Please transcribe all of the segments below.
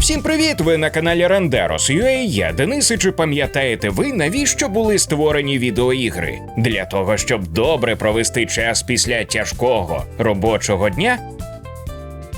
Всім привіт! Ви на каналі Renderos.ua, Я Денис, і чи пам'ятаєте ви, навіщо були створені відеоігри? Для того, щоб добре провести час після тяжкого робочого дня?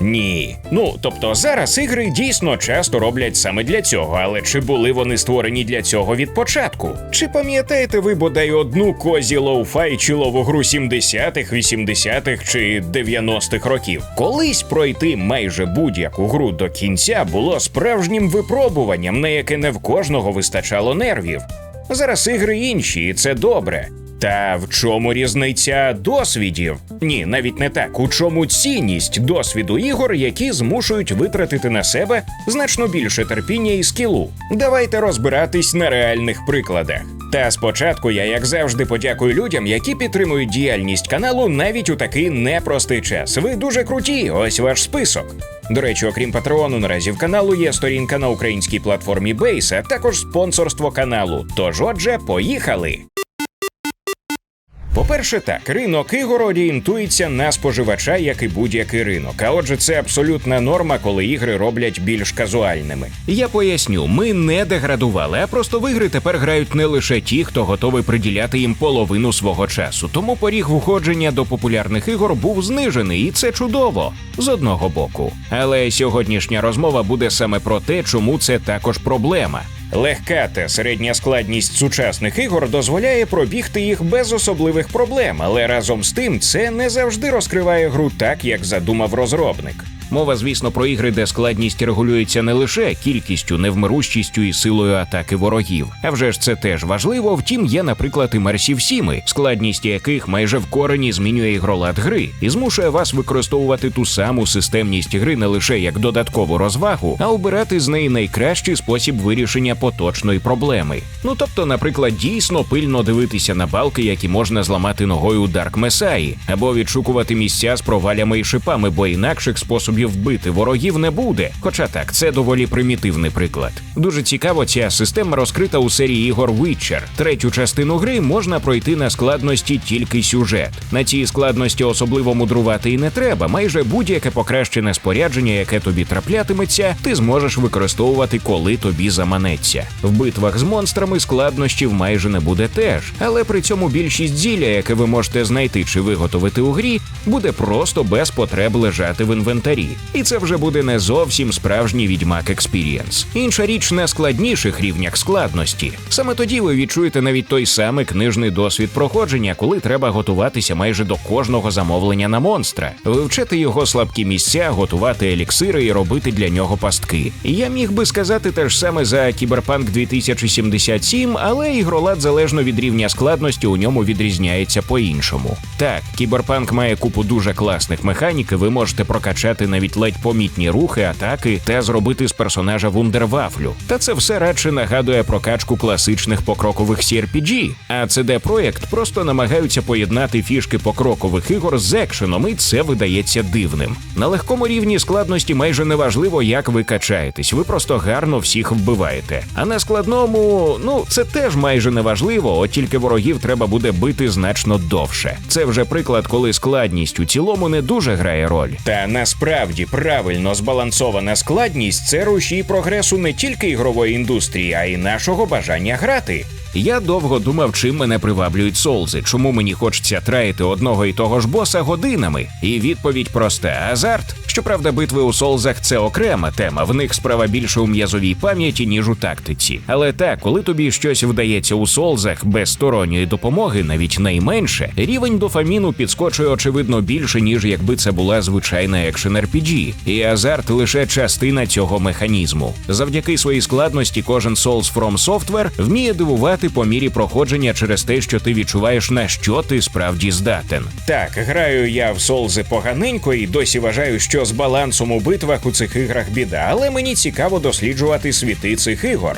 Ні. Ну тобто зараз ігри дійсно часто роблять саме для цього, але чи були вони створені для цього від початку? Чи пам'ятаєте ви бодай одну козі лоу-фай чи гру 70-х, 80-х чи 90-х років? Колись пройти майже будь-яку гру до кінця було справжнім випробуванням, на яке не в кожного вистачало нервів. Зараз ігри інші, і це добре. Та в чому різниця досвідів? Ні, навіть не так. У чому цінність досвіду ігор, які змушують витратити на себе значно більше терпіння і скілу? Давайте розбиратись на реальних прикладах. Та спочатку я, як завжди, подякую людям, які підтримують діяльність каналу навіть у такий непростий час. Ви дуже круті. Ось ваш список. До речі, окрім патреону, наразі в каналу є сторінка на українській платформі Base, а також спонсорство каналу. Тож, отже, поїхали. По-перше, так, ринок ігор орієнтується на споживача, як і будь-який ринок. А отже, це абсолютна норма, коли ігри роблять більш казуальними. Я поясню, ми не деградували, а просто в ігри тепер грають не лише ті, хто готовий приділяти їм половину свого часу. Тому поріг входження до популярних ігор був знижений, і це чудово з одного боку. Але сьогоднішня розмова буде саме про те, чому це також проблема. Легка та середня складність сучасних ігор дозволяє пробігти їх без особливих проблем, але разом з тим це не завжди розкриває гру так, як задумав розробник. Мова, звісно, про ігри, де складність регулюється не лише кількістю, невмирущістю і силою атаки ворогів. А вже ж це теж важливо. Втім, є, наприклад, імерсів сіми, складність яких майже в корені змінює ігролад гри і змушує вас використовувати ту саму системність гри не лише як додаткову розвагу, а обирати з неї найкращий спосіб вирішення поточної проблеми. Ну тобто, наприклад, дійсно пильно дивитися на балки, які можна зламати ногою у Дарк Месаї, або відшукувати місця з провалями і шипами, бо інакших способів способів вбити ворогів не буде. Хоча так, це доволі примітивний приклад. Дуже цікаво, ця система розкрита у серії ігор Witcher. Третю частину гри можна пройти на складності тільки сюжет. На цій складності особливо мудрувати і не треба. Майже будь-яке покращене спорядження, яке тобі траплятиметься, ти зможеш використовувати, коли тобі заманеться. В битвах з монстрами складнощів майже не буде теж, але при цьому більшість зілля, яке ви можете знайти чи виготовити у грі, буде просто без потреб лежати в інвентарі. І це вже буде не зовсім справжній відьмак експірієнс. Інша річ на складніших рівнях складності. Саме тоді ви відчуєте навіть той самий книжний досвід проходження, коли треба готуватися майже до кожного замовлення на монстра, вивчати його слабкі місця, готувати еліксири і робити для нього пастки. Я міг би сказати те ж саме за Кіберпанк 2077, але ігролад залежно від рівня складності у ньому відрізняється по-іншому. Так, кіберпанк має купу дуже класних механік, і ви можете прокачати на навіть ледь помітні рухи, атаки та зробити з персонажа вундервафлю. Та це все радше нагадує прокачку класичних покрокових CRPG. А CD Projekt просто намагаються поєднати фішки покрокових ігор з екшеном, і це видається дивним. На легкому рівні складності майже не важливо, як ви качаєтесь, ви просто гарно всіх вбиваєте. А на складному, ну це теж майже не важливо, от тільки ворогів треба буде бити значно довше. Це вже приклад, коли складність у цілому не дуже грає роль. Та насправді справді правильно збалансована складність це рушій прогресу не тільки ігрової індустрії, а й нашого бажання грати. Я довго думав, чим мене приваблюють солзи, чому мені хочеться траїти одного і того ж боса годинами. І відповідь проста: азарт. Щоправда, битви у солзах це окрема тема. В них справа більше у м'язовій пам'яті, ніж у тактиці. Але так, коли тобі щось вдається у солзах без сторонньої допомоги, навіть найменше, рівень дофаміну підскочує очевидно більше, ніж якби це була звичайна екшен RPG. І азарт лише частина цього механізму. Завдяки своїй складності, кожен Souls From Software вміє дивувати по мірі проходження через те, що ти відчуваєш на що ти справді здатен. Так, граю я в солзи поганенько і досі вважаю, що з балансом у битвах у цих іграх біда, але мені цікаво досліджувати світи цих ігор.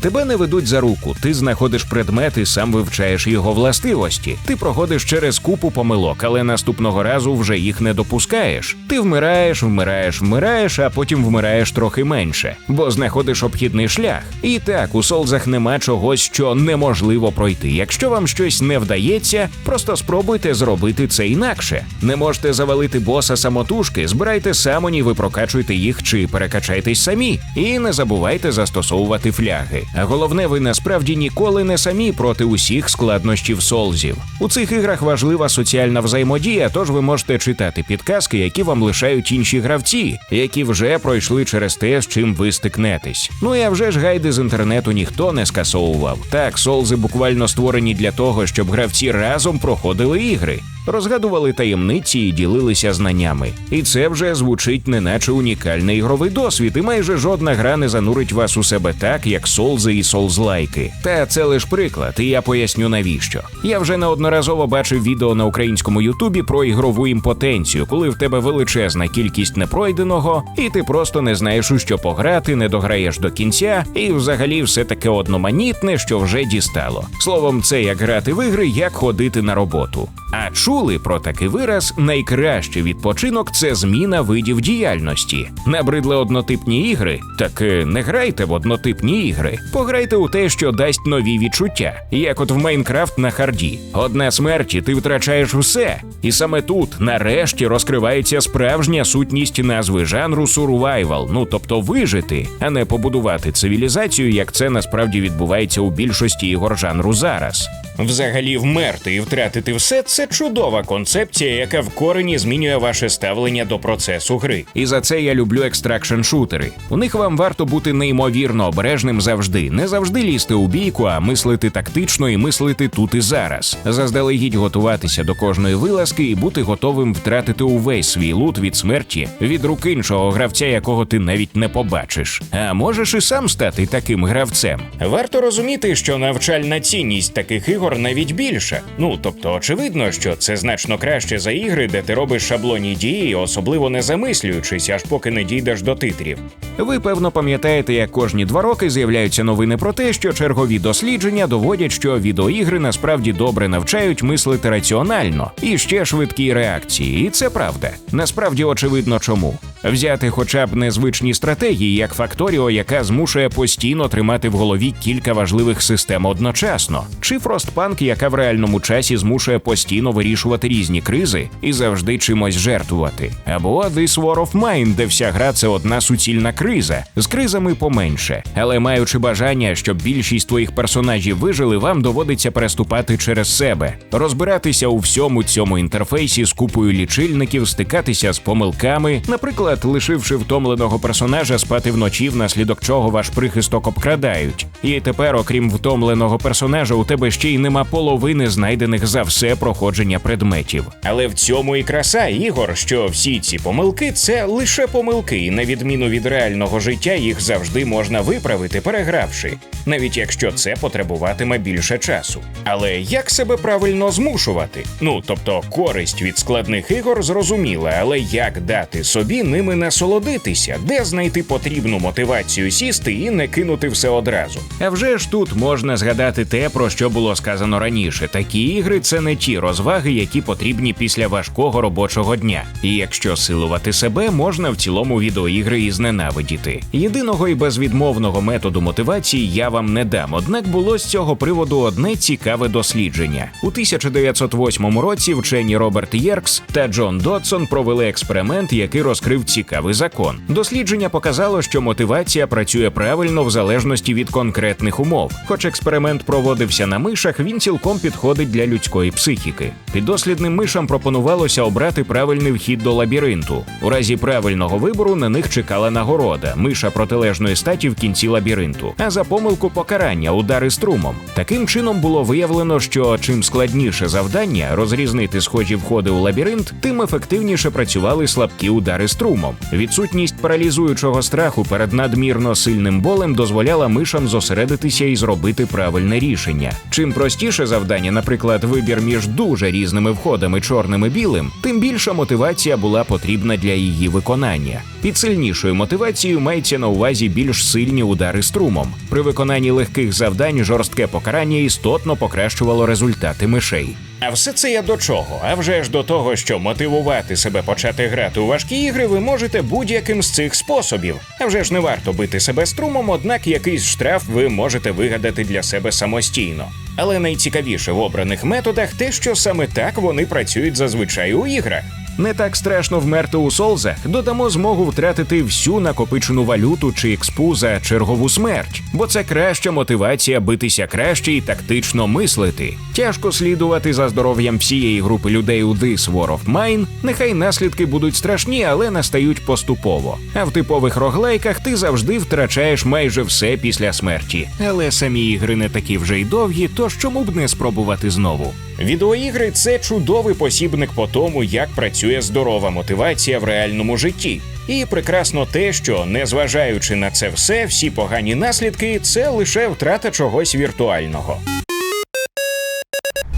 Тебе не ведуть за руку, ти знаходиш предмет і сам вивчаєш його властивості. Ти проходиш через купу помилок, але наступного разу вже їх не допускаєш. Ти вмираєш, вмираєш, вмираєш, а потім вмираєш трохи менше, бо знаходиш обхідний шлях. І так, у солзах нема чогось, що неможливо пройти. Якщо вам щось не вдається, просто спробуйте зробити це інакше. Не можете завалити боса самотужки, збирайте самоні, ви прокачуйте їх чи перекачайтесь самі. І не забувайте застосовувати фляги. Головне, ви насправді ніколи не самі проти усіх складнощів солзів. У цих іграх важлива соціальна взаємодія, тож ви можете читати підказки, які вам лишають інші гравці, які вже пройшли через те, з чим ви стикнетесь. Ну а вже ж гайди з інтернету ніхто не скасовував. Так, солзи буквально створені для того, щоб гравці разом проходили ігри. Розгадували таємниці і ділилися знаннями. І це вже звучить неначе унікальний ігровий досвід, і майже жодна гра не занурить вас у себе так, як солзи і солзлайки. Та це лиш приклад, і я поясню навіщо. Я вже неодноразово бачив відео на українському Ютубі про ігрову імпотенцію, коли в тебе величезна кількість непройденого, і ти просто не знаєш у що пограти, не дограєш до кінця, і взагалі все таке одноманітне, що вже дістало. Словом, це як грати в ігри, як ходити на роботу. А чули про такий вираз найкращий відпочинок це зміна видів діяльності. Набридли однотипні ігри? Так е, не грайте в однотипні ігри. Пограйте у те, що дасть нові відчуття, як от в Майнкрафт на харді. Одна смерть, і ти втрачаєш все. І саме тут, нарешті, розкривається справжня сутність назви жанру survival, ну тобто вижити, а не побудувати цивілізацію, як це насправді відбувається у більшості ігор жанру зараз. Взагалі, вмерти і втратити все це чудова концепція, яка в корені змінює ваше ставлення до процесу гри. І за це я люблю екстракшн шутери. У них вам варто бути неймовірно обережним завжди, не завжди лізти у бійку, а мислити тактично і мислити тут і зараз. Заздалегідь готуватися до кожної вилазки і бути готовим втратити увесь свій лут від смерті від рук іншого гравця, якого ти навіть не побачиш. А можеш і сам стати таким гравцем. Варто розуміти, що навчальна цінність таких ігор навіть більша. Ну тобто, очевидно, що це значно краще за ігри, де ти робиш шаблонні дії, особливо не замислюючись, аж поки не дійдеш до титрів. Ви певно пам'ятаєте, як кожні два роки з'являються новини про те, що чергові дослідження доводять, що відеоігри насправді добре навчають мислити раціонально і ще швидкі реакції. І це правда. Насправді очевидно, чому. Взяти хоча б незвичні стратегії, як Факторіо, яка змушує постійно тримати в голові кілька важливих систем одночасно, чи Frostpunk, яка в реальному часі змушує постійно вирішувати різні кризи і завжди чимось жертвувати, або This War of Mine, де вся гра це одна суцільна криза, з кризами поменше. Але маючи бажання, щоб більшість твоїх персонажів вижили, вам доводиться переступати через себе, розбиратися у всьому цьому інтерфейсі з купою лічильників, стикатися з помилками, наприклад, лишивши втомленого персонажа спати вночі, внаслідок чого ваш прихисток обкрадають. І тепер, окрім втомленого персонажа, у тебе ще й нема половини знайдених за все проходження предметів. Але в цьому і краса ігор, що всі ці помилки це лише помилки, і на відміну від реального життя їх завжди можна виправити, перегравши, навіть якщо це потребуватиме більше часу. Але як себе правильно змушувати? Ну тобто користь від складних ігор зрозуміла, але як дати собі ними насолодитися, де знайти потрібну мотивацію сісти і не кинути все одразу. А вже ж тут можна згадати те, про що було сказано раніше. Такі ігри це не ті розваги, які потрібні після важкого робочого дня. І якщо силувати себе, можна в цілому відеоігри і зненавидіти. Єдиного і безвідмовного методу мотивації я вам не дам. Однак було з цього приводу одне цікаве дослідження. У 1908 році вчені Роберт Єркс та Джон Додсон провели експеримент, який розкрив цікавий закон. Дослідження показало, що мотивація працює правильно в залежності від конкретних умов. Хоч експеримент проводився на мишах, він цілком підходить для людської психіки. Підослідним мишам пропонувалося обрати правильний вхід до лабіринту. У разі правильного вибору на них чекала нагорода миша протилежної статі в кінці лабіринту, а за помилку покарання удари струмом. Таким чином було виявлено, що чим складніше завдання розрізнити схожі входи у лабіринт, тим ефективніше працювали слабкі удари струмом. Відсутність паралізуючого страху перед надмірно сильним болем дозволяла мишам зосередитися і зробити правильне рішення. Чим простіше завдання, наприклад, вибір між дуже різними входами чорним і білим, тим більша мотивація була потрібна для її виконання. Під сильнішою мотивацією мається на увазі більш сильні удари струмом. При виконанні легких завдань жорстке покарання істотно покращувало результати мишей. А все це я до чого? А вже ж до того, що мотивувати себе почати грати у важкі ігри ви можете будь-яким з цих способів. А вже ж не варто бити себе струмом, однак якийсь штраф ви можете вигадати для себе самостійно. Але найцікавіше в обраних методах те, що саме так вони працюють зазвичай у іграх. Не так страшно вмерти у солзах, додамо змогу втратити всю накопичену валюту чи експу за чергову смерть, бо це краща мотивація битися краще і тактично мислити. Тяжко слідувати за здоров'ям всієї групи людей у This War of Mine, Нехай наслідки будуть страшні, але настають поступово. А в типових роглайках ти завжди втрачаєш майже все після смерті. Але самі ігри не такі вже й довгі, тож чому б не спробувати знову? Відеоігри це чудовий посібник по тому, як працює здорова мотивація в реальному житті. І прекрасно те, що незважаючи на це все, всі погані наслідки це лише втрата чогось віртуального.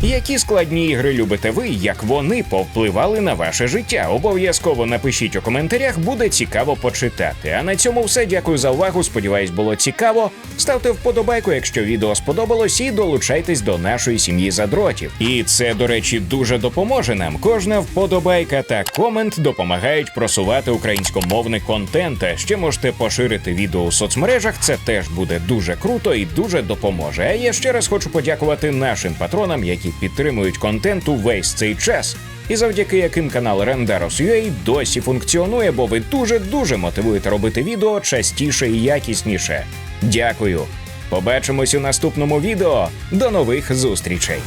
Які складні ігри любите ви, як вони повпливали на ваше життя? Обов'язково напишіть у коментарях, буде цікаво почитати. А на цьому все. Дякую за увагу. Сподіваюсь, було цікаво. Ставте вподобайку, якщо відео сподобалось, і долучайтесь до нашої сім'ї задротів. І це, до речі, дуже допоможе нам. Кожна вподобайка та комент допомагають просувати українськомовний контент. Ще можете поширити відео у соцмережах. Це теж буде дуже круто і дуже допоможе. А я ще раз хочу подякувати нашим патронам, які підтримують контент увесь цей час. І завдяки яким канал Renderos.ua досі функціонує, бо ви дуже дуже мотивуєте робити відео частіше і якісніше. Дякую. Побачимось у наступному відео. До нових зустрічей.